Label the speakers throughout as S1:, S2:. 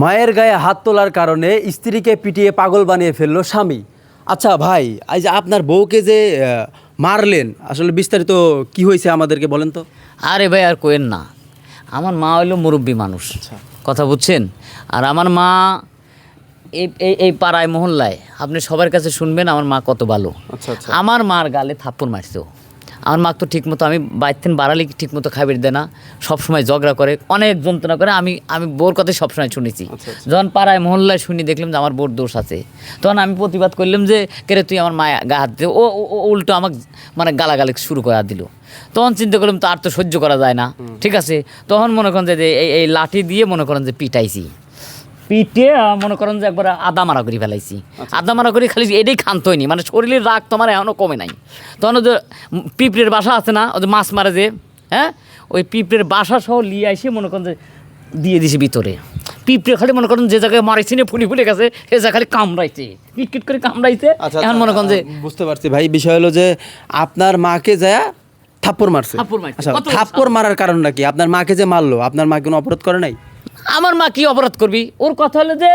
S1: মায়ের গায়ে হাত তোলার কারণে স্ত্রীকে পিটিয়ে পাগল বানিয়ে ফেলল স্বামী। আচ্ছা ভাই এই যে আপনার বউকে যে মারলেন আসলে বিস্তারিত কি হয়েছে আমাদেরকে বলেন তো?
S2: আরে ভাই আর কোয়েন না। আমার মা হইল মুরব্বী মানুষ কথা বুঝছেন? আর আমার মা এই এই এই পাড়ায় মহল্লায় আপনি সবার কাছে শুনবেন আমার মা কত ভালো।
S1: আচ্ছা আচ্ছা।
S2: আমার মার গালে থাপ্পড় মারতো আমার মা তো ঠিকমতো আমি বাইতেন বাড়ালে ঠিকমতো খাবার দেয় না সবসময় ঝগড়া করে অনেক যন্ত্রণা করে আমি আমি বোর কথা সবসময় শুনেছি।
S1: আচ্ছা, আচ্ছা।
S2: যখন পাড়ায় মহল্লায় শুনি দেখলাম যে আমার বোর দোষ আছে। তখন আমি প্রতিবাদ করলাম যে কেরে তুই আমার মায়া গা হাত দিয়ে ও উল্টো আমাকে মানে গালাগালি শুরু করে দিল। তখন চিন্তা করলাম তার তো সহ্য করা যায় না। ঠিক আছে? তখন মনে করেন যে এই এই লাঠি দিয়ে মনে করেন যে পিটাইছি। পিটে মনে করেন যে একবার আদা মারা করে ফেলাইছি। আদা মারা করে খালি এটাই খান্ত হয়নি। মানে শরীরের রাগ তোমার এখনও কমে নাই। তখন যে পিঁপড়ের বাসা আছে না যে মাছ মারে যে হ্যাঁ? ওই পিঁপড়ের বাসা সহ নিয়ে এসে মনে করেন যে দিয়ে দিছে ভিতরে। পিঁপড়ে খালি মনে করেন যে জায়গায় মারাইছি না ফুলি ফুলে গেছে সে জায়গা খালি কামড়াইছে কিটকিট করে কামড়াইছে।
S1: আচ্ছা
S2: এখন মনে করেন যে
S1: বুঝতে পারছি ভাই বিষয় হলো যে আপনার মাকে যায় থাপ্পড় মারছে।
S2: থাপ্পড় মারছে।
S1: আচ্ছা থাপ্পড় মারার কারণটা কি? আপনার মাকে যে মারলো আপনার মা কোনো অপরাধ করে নাই?
S2: আমার মা কি অপরাধ করবি? ওর কথা হলো যে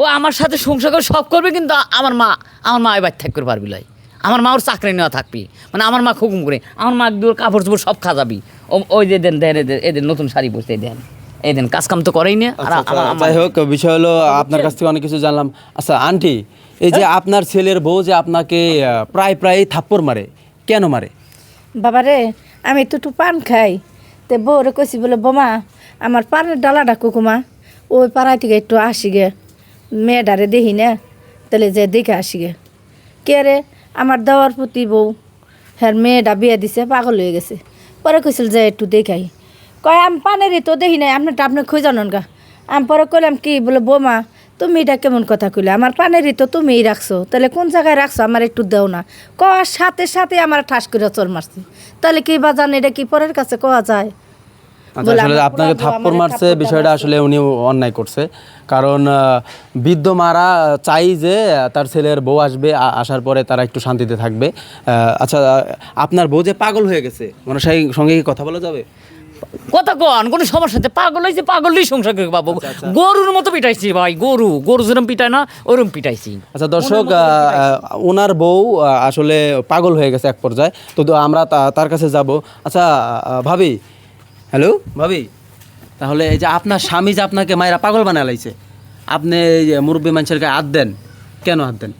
S2: ও আমার সাথে সংসার করে সব করবে কিন্তু আমার মা আমার মা এবার থাক করে পারবি লাই। আমার মা ওর চাকরি নেওয়া থাকবি। মানে আমার মা খুকুম করে আমার মা একদম ওর কাপড় চোপড় সব খাজাবি। ওই যে দেন দেন এদের এদের নতুন শাড়ি পরতে দেন। এই দেন কাজ কাম তো করেই না। আর
S1: আচ্ছা, আচ্ছা, যাই হোক বিষয় হলো আপনার কাছ থেকে অনেক কিছু জানলাম। আচ্ছা আন্টি এই যে আপনার ছেলের বউ যে আপনাকে প্রায় প্রায় থাপ্পড় মারে কেন মারে?
S3: বাবারে আমি তো একটু পান খাই। তে বউরে কইছি বলে বোমা আমার পানের ডালাটা কুকুমা, ওই পাড়ায় থেকে একটু আসি গে। মেয়েটারে দেখি না, তাহলে যে দেখে আসি গে। কে রে? আমার দেওয়ার প্রতি বউ। হ্যাঁ মেয়েটা বিয়ে দিছে, পাগল হয়ে গেছে। পরে কইছিল যে একটু দেখাই। কয়, আমি পানেরই তো দেখি নাই, আপনারটা আপনি খুঁজানন গা? আমি পরে কইলাম কি, বলে, বোমা, তুমি এটা কেমন কথা কইলে? আমার পানেরই তো তুমিই রাখছো, তাহলে কোন জায়গায় রাখছো? আমার একটু দেও না। কওয়ার সাথে সাথে আমার ঠাস করে চল মারছি। তাহলে কি বা জান এটা কি পরের কাছে কওয়া যায়?
S1: আসলে আপনাকে থাপ্পড় মারছে বিষয়টা আসলে উনি অন্যায় করছে। কারণ বৃদ্ধ মারা চাই যে তার ছেলের বউ আসবে আসার পরে তারা একটু শান্তিতে থাকবে। আচ্ছা আপনার বউ যে পাগল হয়ে গেছে মানে সঙ্গে কি কথা বলা যাবে?
S2: কথা কন কোনো সমস্যা নেই। পাগল হয়েছে পাগলই সংসার করে বাবু।
S1: আচ্ছা,
S2: গরুর মতো পিটাইছি ভাই গরু। গরু যেরকম পিটায় না ওরম পিটাইছি।
S1: আচ্ছা দর্শক ওনার বউ আসলে পাগল হয়ে গেছে এক পর্যায়ে। তো আমরা তার কাছে যাব। আচ্ছা ভাবি হ্যালো? ভাবি তাহলে এই যে আপনার স্বামী যে আপনাকে মায়েরা পাগল বানায় লাইছে আপনি এই যে মুরব্বী মানুষের গায়ে হাত দেন কেন হাত দেন?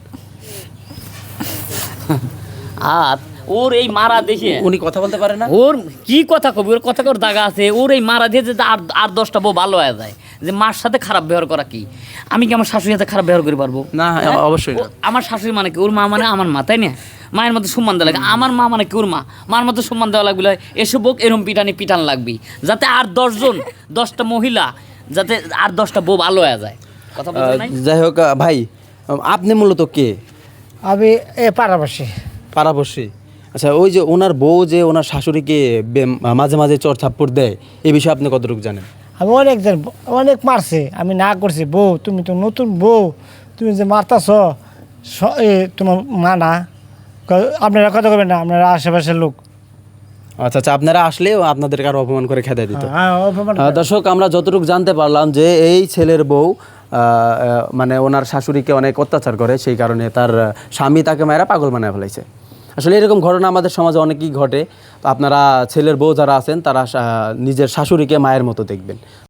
S2: আর ওর এই মারা দেখে।
S1: উনি কথা বলতে পারে না?
S2: ওর কি কথা কবি? ওর কথা কর দাগা আছে? ওর এই মারা দিয়ে যে আর আর দশটা বউ ভালো হয়ে যায়। যে মার সাথে খারাপ ব্যবহার করা কি? আমি কি আমার শাশুড়ির সাথে খারাপ ব্যবহার করে পারব?
S1: না,
S2: হ্যাঁ?
S1: অবশ্যই
S2: আমার শাশুড়ি মানে কি? ওর মা মানে আমার মা তাই না? মায়ের মতো সম্মান দেওয়া লাগে। আমার মা মানে কি ওর মা? মার মতো সম্মান দেওয়া লাগবে এসব বোক এরম পিটানি পিটান লাগবি যাতে আর দশজন দশটা মহিলা যাতে আর দশটা বউ ভালো হয়ে যায়। কথা
S1: যাই হোক ভাই আপনি মূলত কে?
S4: আমি এ পাড়াবাসী।
S1: পাড়াবর্ষী আচ্ছা ওই যে ওনার বউ যে ওনার শাশুড়িকে মাঝে মাঝে চর থাপ্পড় দেয় এই বিষয়ে আপনি কতটুকু জানেন?
S4: আমি অনেকজন অনেক মারছে। আমি না করছি বউ তুমি তো নতুন বউ তুমি যে মারতাছ তোমার মা না আপনারা কথা করবেন না আপনারা আশেপাশের লোক।
S1: আচ্ছা আচ্ছা আপনারা আসলে আপনাদেরকে আরও অপমান করে খেতে দিত।
S4: হ্যাঁ অপমান
S1: দর্শক আমরা যতটুকু জানতে পারলাম যে এই ছেলের বউ মানে ওনার শাশুড়িকে অনেক অত্যাচার করে সেই কারণে তার স্বামী তাকে মায়েরা পাগল বানায় ফেলাইছে। আসলে এরকম ঘটনা আমাদের সমাজে অনেকই ঘটে। আপনারা ছেলের বউ যারা আছেন, তারা নিজের শাশুড়িকে মায়ের মতো দেখবেন।